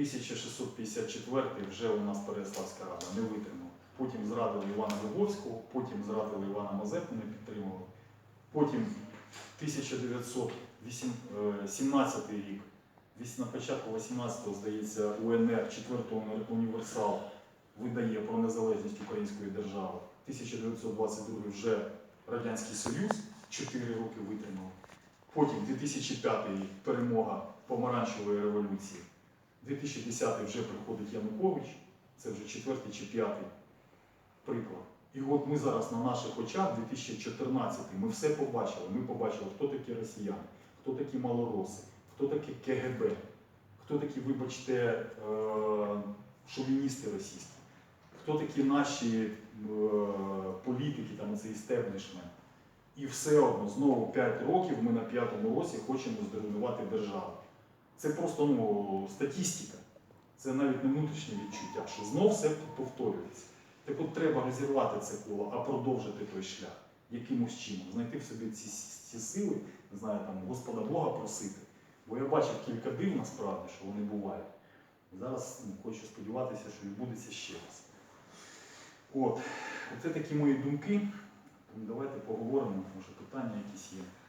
1654 вже у нас Переяславська рада не витримала. Потім зрадили Івана Дубовського, потім зрадили Івана Мазепу, не підтримували. Потім 1917 рік, на початку 18-го, здається, УНР, 4 універсал видає про незалежність Української держави. 1922 вже Радянський Союз 4 роки витримав. Потім 2005 рік перемога помаранчевої революції. 2010 вже приходить Янукович, це вже четвертий чи п'ятий приклад. І от ми зараз на наших очах, 2014 ми все побачили. Ми побачили, хто такі росіяни, хто такі малороси, хто такі КГБ, хто такі, вибачте, е, шовіністи російські, хто такі наші е, політики, там цей істеблішмент. І все одно знову 5 років ми на п'ятому році хочемо зруйнувати державу. Це просто ну, статистика. Це навіть не внутрішнє відчуття, що знов все повторюється. Так от треба розірвати це коло, а продовжити той шлях якимось чином, знайти в собі ці, ці сили, не знаю, там Господа Бога просити. Бо я бачив кілька див насправді, що вони бувають. Зараз ну, хочу сподіватися, що відбудеться ще раз. От, оце такі мої думки. Давайте поговоримо, може питання якісь є.